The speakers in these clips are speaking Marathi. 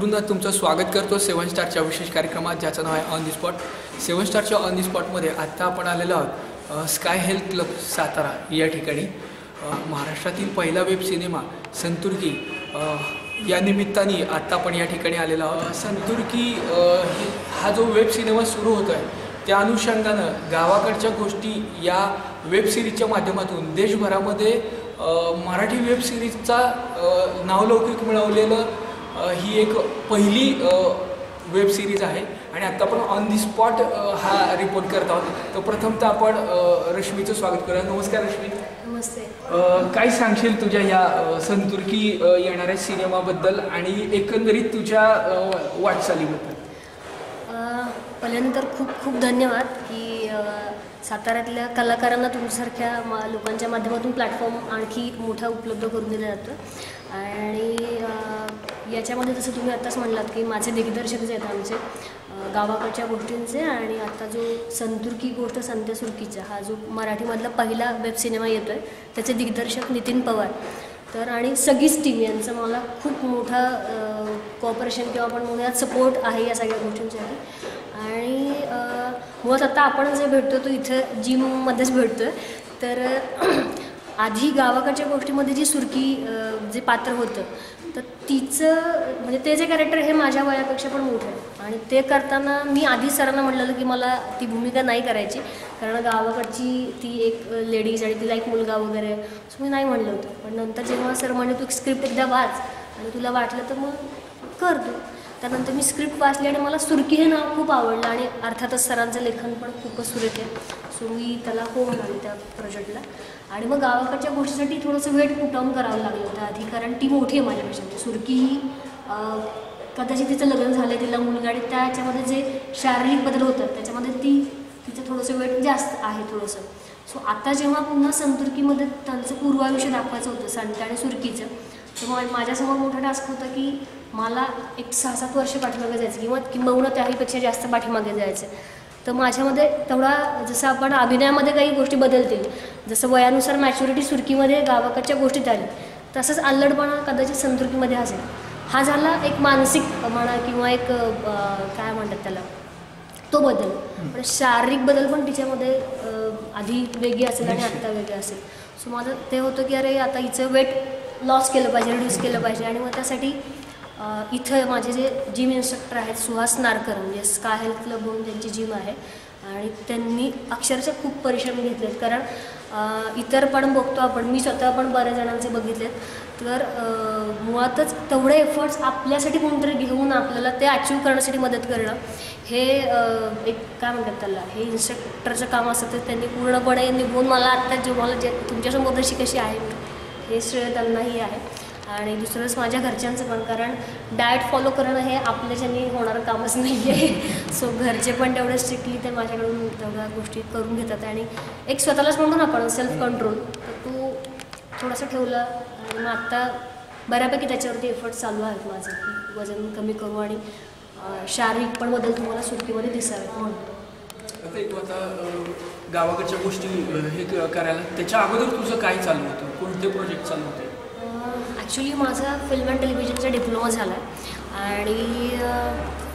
गुरुनाथ तुमचं स्वागत करतो सेवन स्टारच्या विशेष कार्यक्रमात ज्याचं नाव आहे ऑन दी स्पॉट सेवन स्टारच्या ऑन दी स्पॉटमध्ये आत्ता आपण आलेलो आहोत स्काय हेल्थ क्लब सातारा या ठिकाणी. महाराष्ट्रातील पहिला वेब सिनेमा संतुर्की. या निमित्ताने आत्ता आपण या ठिकाणी आलेलो आहोत. संतुर्की हा जो वेब सिनेमा सुरू होतो आहे त्या अनुषंगानं गावाकडच्या गोष्टी या वेब सिरीजच्या माध्यमातून देशभरामध्ये मराठी वेब सिरीजचा नावलौकिक मिळवलेलं ही एक पहिली वेब सिरीज आहे आणि आत्ता आपण ऑन दी स्पॉट हा रिपोर्ट करत आहोत. तर प्रथमतः आपण रश्मीचं स्वागत करूया. नमस्कार रश्मी. नमस्ते. काय सांगशील तुझ्या या संतुर्की येणाऱ्या सिनेमाबद्दल आणि एकंदरीत तुझ्या वाटचालीबद्दल? अ, पहिल्यांदा तर खूप खूप धन्यवाद की साताऱ्यातल्या कलाकारांना तुमच्यासारख्या मा लोकांच्या माध्यमातून प्लॅटफॉर्म आणखी मोठा उपलब्ध करून दिला जातो. आणि याच्यामध्ये जसं तुम्ही आत्ताच म्हणलात की माझे दिग्दर्शक जे आहेत आमचे गावाकडच्या गोष्टींचे आणि आता जो संतुर्की गोष्ट संत्या सुरकीचा हा जो मराठीमधला पहिला वेब सिनेमा येतो आहे त्याचे दिग्दर्शक नितीन पवार. तर आणि सगळीच टीम यांचं मला खूप मोठा कॉपरेशन किंवा आपण म्हणूयात सपोर्ट आहे या सगळ्या गोष्टींसाठी. आणि मुळात आता आपण जे भेटतो तो इथं जिममध्येच भेटतो आहे तर आधी गावाकडच्या गोष्टीमध्ये जी सुरकी जे पात्र होतं तर तिचं म्हणजे ते जे कॅरेक्टर हे माझ्या वयापेक्षा पण मोठं आहे. आणि ते करताना मी आधी सरांना म्हटलेलं की मला ती भूमिका नाही करायची कारण गावाकडची ती एक लेडीज आणि तिला एक मुलगा वगैरे सो मी नाही म्हणलं होतं. पण नंतर जेव्हा सर म्हणे तू स्क्रिप्ट एकदा वाच आणि तुला वाटलं तर मग कर तू. त्यानंतर मी स्क्रिप्ट वाचली आणि मला सुरकी हे नाव खूप आवडलं आणि अर्थातच सरांचं लेखन पण खूपच सुरेख आहे. सो मी त्याला हो म्हणाले त्या प्रोजेक्टला आणि मग गावाकडच्या गोष्टीसाठी थोडंसं वेट पुटॉन करावं लागलं होतं आधी कारण ती मोठी आहे माझ्यापेक्षा. म्हणजे सुरकी ही कदाचित तिचं लग्न झालं तिला मुलगा आणि त्याच्यामध्ये जे शारीरिक बदल होतात त्याच्यामध्ये ती तिचं थोडंसं वेट जास्त आहे थोडंसं. सो आता जेव्हा पुन्हा संतुर्कीमध्ये त्यांचं पूर्वायुष्य दाखवायचं होतं संत आणि सुरकीचं तर माझ्यासमोर मोठा टास्क होता की मला एक सहा सात वर्ष पाठीमागे जायचं किंवा किंबहुना त्याहीपेक्षा जास्त पाठीमागे जायचं. तर माझ्यामध्ये तेवढा जसं आपण अभिनयामध्ये काही गोष्टी बदलतील जसं वयानुसार मॅच्युरिटी सुरकीमध्ये गावाकडच्या गोष्टीत आली तसंच अल्लडपणा कदाचित संतुर्कीमध्ये असेल. हा झाला एक मानसिक म्हणा किंवा एक काय म्हणतात त्याला तो बदल. पण शारीरिक बदल पण तिच्यामध्ये आधी वेगळी असेल आणि आत्ता वेगळी असेल. सो माझं ते होतं की अरे आता हिचं वेट लॉस केलं पाहिजे रिड्यूस केलं पाहिजे आणि मग त्यासाठी इथं माझे जे जिम इन्स्ट्रक्टर आहेत सुहास नारकर म्हणजे स्का हेल्थ क्लब म्हणून त्यांची जिम आहे. आणि त्यांनी अक्षरशः खूप परिश्रम घेतलेत. कारण इतर पण बघतो आपण मी स्वतः पण बऱ्याच जणांचे बघितलेत. तर मुळातच तेवढे एफर्ट्स आपल्यासाठी कोणतरी घेऊन आपल्याला ते अचीव करण्यासाठी मदत करणं हे एक काय म्हणतात त्याला हे इन्स्ट्रक्टरचं काम असतं. तर त्यांनी पूर्णपणे निघून मला आत्ता जे मला जे तुमच्यासमोर जशी कशी आहे हे श्रेय त्यांनाही आहे. आणि दुसरंच माझ्या घरच्यांचं पण कारण डाएट फॉलो करणं हे आपल्याच्यानी होणारं कामच नाही आहे सो घरचे पण तेवढं स्ट्रिक्टली ते माझ्याकडून तेवढ्या गोष्टी करून घेतात. आणि एक स्वतःलाच म्हणतो ना आपण सेल्फ कंट्रोल तर तू थोडंसं ठेवलं आणि मग आत्ता बऱ्यापैकी त्याच्यावरती एफर्ट चालू आहेत माझं. की वजन कमी करू आणि शारीरिक पण बदल तुम्हाला सुट्टीमध्ये दिसावेत म्हणून. आता एक आता गावाकडच्या गोष्टी हे करायला त्याच्या अगोदर तुझं काय चालू होतं? कोणते प्रोजेक्ट चालू होते? ॲक्च्युली माझा फिल्म अँड टेलिव्हिजनचा डिप्लोमा झाला आहे आणि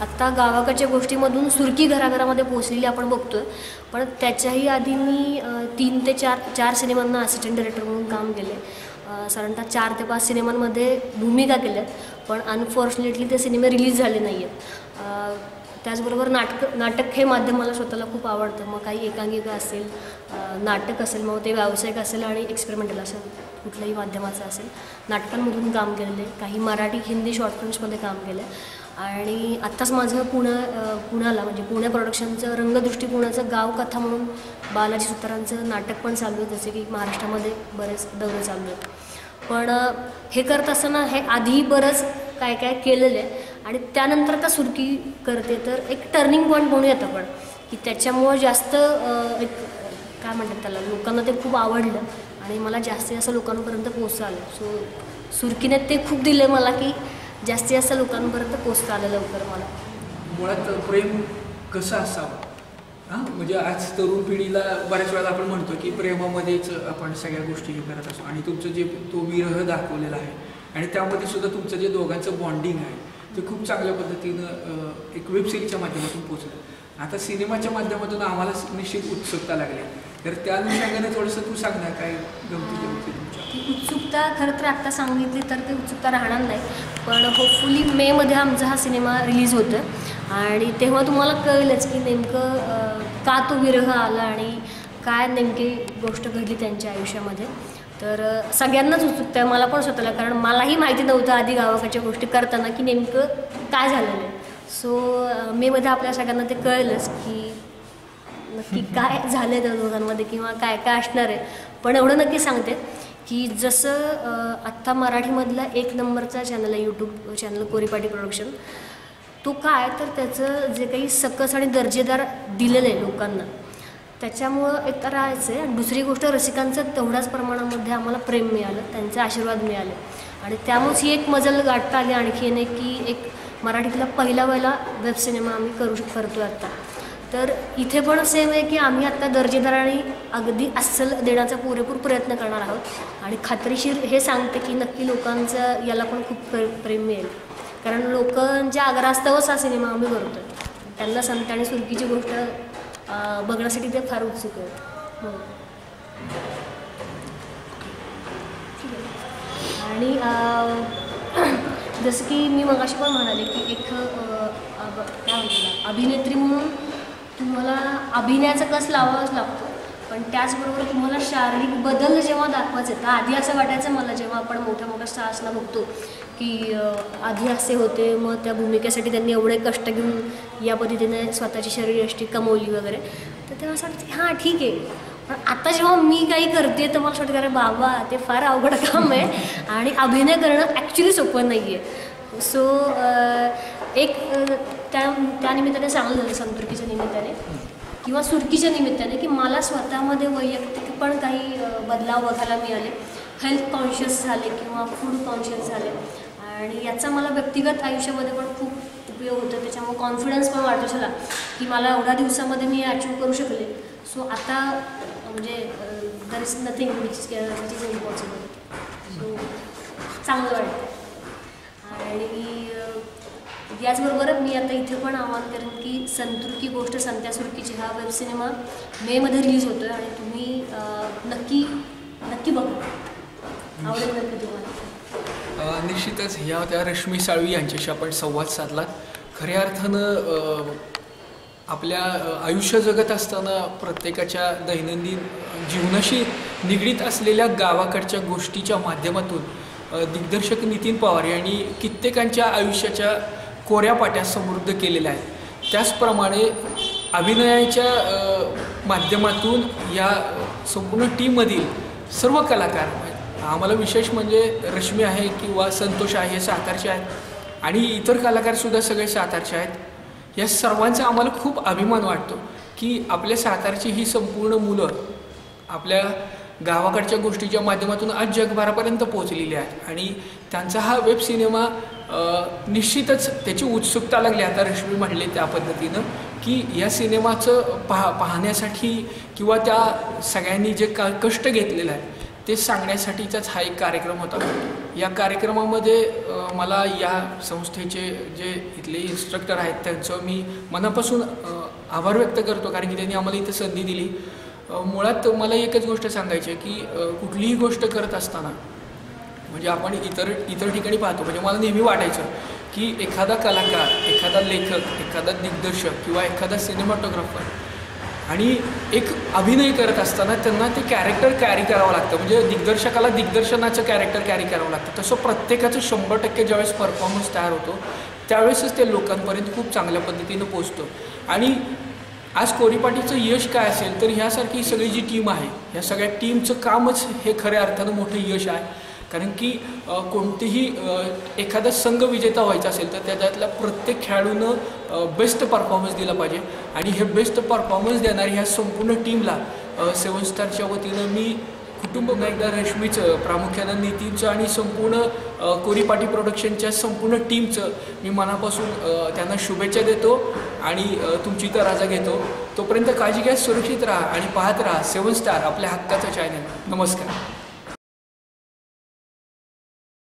आत्ता गावाकडच्या गोष्टीमधून सुरकी घराघरामध्ये पोचलेली आपण बघतो आहे पण त्याच्याही आधी मी तीन ते चार चार सिनेमांना असिस्टंट डायरेक्टर म्हणून काम केले आहे साधारणतः चार ते पाच सिनेमांमध्ये भूमिका केल्यात. पण अनफॉर्च्युनेटली ते सिनेमे रिलीज झाले नाही आहेत त्याचबरोबर नाटक नाटक हे माध्यम मला स्वतःला खूप आवडतं. मग काही एकांकिका असेल नाटक असेल मग ते व्यावसायिक असेल आणि एक्सपेरिमेंटल असेल. कुठल्याही माध्यमाचं असेल. नाटकांमधून काम केलेलं आहे. काही मराठी हिंदी शॉर्ट फिल्म्समध्ये काम केलं आहे. आणि आत्ताच माझं पुणा पुण्याला म्हणजे पुणे प्रोडक्शनचं रंगदृष्टिकोनाचं गाव कथा म्हणून बालाजी सुतारांचं नाटक पण चालू आहे. जसे की महाराष्ट्रामध्ये बरेच दौरे चालू आहेत. पण हे करत असताना हे आधी बरंच काय काय केलेलं आहे. आणि त्यानंतर आता सुरकी करते तर एक टर्निंग पॉईंट म्हणूयात आपण. की त्याच्यामुळं जास्त एक काय म्हणतात त्याला लोकांना ते खूप आवडलं. आणि मला जास्तीत जास्त लोकांपर्यंत पोचता आलं सो सुरकीने ते खूप दिलं मला की जास्तीत जास्त लोकांपर्यंत पोचता आलं लवकर मला. मुळात प्रेम कसं असावं? हां? म्हणजे आज तरुण पिढीला बऱ्याच वेळेला आपण म्हणतो की प्रेमामध्येच आपण सगळ्या गोष्टी हे करत असतो. आणि तुमचं जे तो विरह दाखवलेला आहे. आणि त्यामध्ये सुद्धा तुमचं जे दोघांचं बॉन्डिंग आहे ते खूप चांगल्या पद्धतीनं एक वेबसिरीजच्या माध्यमातून पोचलं आता सिनेमाच्या माध्यमातून आम्हाला निश्चित उत्सुकता लागली. तर त्या अनुषंगाने थोडंसं तू सांग ना काय गमती गमती तुमच्या. उत्सुकता खरं तर आत्ता सांगितली तर ती उत्सुकता राहणार नाही. पण होपफुली मेमध्ये आमचा हा सिनेमा रिलीज होतो आणि तेव्हा तुम्हाला कळेलच की नेमकं का तो विरह आला आणि काय नेमकी गोष्ट घडली त्यांच्या आयुष्यामध्ये. तर सगळ्यांनाच उत्सुकता आहे. मला पण स्वतःला कारण मलाही माहिती नव्हतं आधी गावाकडच्या गोष्टी करताना की नेमकं काय झालेलं आहे. सो मेमध्ये आपल्या सगळ्यांना ते कळेलच की नक्की काय झालं त्या दोघांमध्ये किंवा काय काय असणार आहे? पण एवढं नक्की सांगते की जसं आत्ता मराठीमधला एक नंबरचा चॅनल आहे यूट्यूब चॅनल कोरीपाटी प्रोडक्शन तो काय तर त्याचं जे काही सकस आणि दर्जेदार दिलेलं आहे लोकांना. त्याच्यामुळं एक तर राहायचं आहे. आणि दुसरी गोष्ट रसिकांचं तेवढ्याच प्रमाणामध्ये आम्हाला प्रेम मिळालं त्यांचे आशीर्वाद मिळाले. आणि त्यामुळेच ही एक मजल गाठता आली आणखीन एक की एक मराठीतला पहिला वेळेला वेब सिनेमा आम्ही करू करतो आहे आत्ता तर इथे पण सेम आहे की आम्ही आत्ता दर्जेदार आणि अगदी अस्सल देण्याचा पुरेपूर प्रयत्न करणार आहोत. आणि खात्रीशीर हे सांगते की नक्की लोकांचं याला पण खूप प्रे प्रेम मिळेल. कारण लोकांच्या आग्रहास्तवच हा सिनेमा आम्ही करतो त्यांना संत आणि सुरकीची गोष्ट बघण्यासाठी ते फार उत्सुक आहेत. आहे. आणि जसं की मी मगाशी पण म्हणाले की एक काय अभिनेत्री म्हणून तुम्हाला अभिनयाचा कस लावावाच लागतो. पण त्याचबरोबर तुम्हाला शारीरिक बदल जेव्हा दाखवायचे तर आधी असं वाटायचं मला जेव्हा आपण मोठ्या मोठ्या स्टार्सला बघतो की आधी असे होते मग त्या भूमिकेसाठी त्यांनी एवढे कष्ट घेऊन या पद्धतीने स्वतःची शरीरयष्टी कमवली वगैरे. तर तेव्हा असं वाटतं की हां ठीक आहे. पण आता जेव्हा मी काही करते तर मला असं वाटतं अरे बाबा ते फार अवघड काम आहे आणि अभिनय करणं ॲक्च्युली सोपं नाही आहे सो एक त्या त्यानिमित्ताने चांगलं झालं संतुर्कीच्या निमित्ताने. किंवा सुरकीच्या निमित्ताने की मला स्वतःमध्ये वैयक्तिक पण काही बदलाव बघायला मिळाले. हेल्थ कॉन्शियस झाले किंवा फूड कॉन्शियस झाले. आणि याचा मला व्यक्तिगत आयुष्यामध्ये पण खूप उपयोग होतो. त्याच्यामुळे कॉन्फिडन्स पण वाटतो चला की मला एवढ्या दिवसामध्ये मी अचीव करू शकले. सो आता म्हणजे there is nothing which is impossible so चांगलं वाटतं. याचबरोबर मी आता इथे पण आवाहन करेन की संतुर्की गोष्ट संत्या सुरकीची हा वेब सिनेमा मेमध्ये रिलीज होतो आहे आणि तुम्ही नक्की नक्की बघा. आवडेल नक्की तुम्हाला निश्चितच. ह्या होत्या रश्मी साळवी यांच्याशी आपण संवाद साधला. खऱ्या अर्थानं आपल्या आयुष्य जगत असताना प्रत्येकाच्या दैनंदिन जीवनाशी निगडीत असलेल्या गावाकडच्या गोष्टीच्या माध्यमातून दिग्दर्शक नितीन पवार यांनी कित्येकांच्या आयुष्याच्या कोऱ्या पाट्या समृद्ध केलेल्या आहेत त्याचप्रमाणे अभिनयाच्या माध्यमातून या संपूर्ण टीममधील सर्व कलाकार आम्हाला विशेष म्हणजे रश्मी आहे किंवा संतोष आहे हे सातारचे आहेत. आणि इतर कलाकारसुद्धा सगळे सातारचे आहेत. या सर्वांचा आम्हाला खूप अभिमान वाटतो की आपल्या सातारची ही संपूर्ण मुलं आपल्या गावाकडच्या गोष्टीच्या माध्यमातून आज जगभरापर्यंत पोहोचलेली आहेत. आणि त्यांचा हा वेब सिनेमा निश्चितच त्याची उत्सुकता लागली. आता रश्मी म्हणले त्या पद्धतीनं की या सिनेमाचं पाह पाहण्यासाठी किंवा त्या सगळ्यांनी जे का कष्ट घेतलेलं आहे ते सांगण्यासाठीचाच हा एक कार्यक्रम होता. या कार्यक्रमामध्ये मला या संस्थेचे जे इथले इन्स्ट्रक्टर आहेत त्यांचं मी मनापासून आभार व्यक्त करतो. कारण की त्यांनी आम्हाला इथं संधी दिली. मुळात मला एकच गोष्ट सांगायची आहे की कुठलीही गोष्ट करत असताना म्हणजे आपण इतर इतर ठिकाणी पाहतो. म्हणजे मला नेहमी वाटायचं की एखादा कलाकार एखादा लेखक एखादा दिग्दर्शक किंवा एखादा सिनेमॅटोग्राफर आणि एक अभिनय करत असताना त्यांना ते कॅरेक्टर कॅरी करावं लागतं. म्हणजे दिग्दर्शकाला दिग्दर्शनाचं कॅरेक्टर कॅरी करावं लागतं. तसं प्रत्येकाचं शंभर टक्के ज्यावेळेस परफॉर्मन्स तयार होतो त्यावेळेसच ते लोकांपर्यंत खूप चांगल्या पद्धतीनं पोचतो आणि आज कोरीपाटीचं यश काय असेल तर ह्यासारखी सगळी जी टीम आहे ह्या सगळ्या टीमचं कामच हे खऱ्या अर्थानं मोठं यश आहे. कारण की कोणतीही कोणतेही एखादा संघ विजेता व्हायचा असेल तर त्याच्यातल्या प्रत्येक खेळाडूनं बेस्ट परफॉर्मन्स दिला पाहिजे. आणि हे बेस्ट परफॉर्मन्स देणारी ह्या संपूर्ण टीमला सेवन स्टारच्या वतीनं मी कुटुंब पुन्हा एकदा रश्मीचं प्रामुख्यानं नितीनचं आणि संपूर्ण कोरीपाटी प्रोडक्शनच्या संपूर्ण टीमचं मी मनापासून त्यांना शुभेच्छा देतो आणि तुमची तर राजा घेतो. तोपर्यंत काळजी घ्या सुरक्षित राहा आणि पाहत राहा सेवन स्टार आपल्या हक्काचं चॅनल नमस्कार.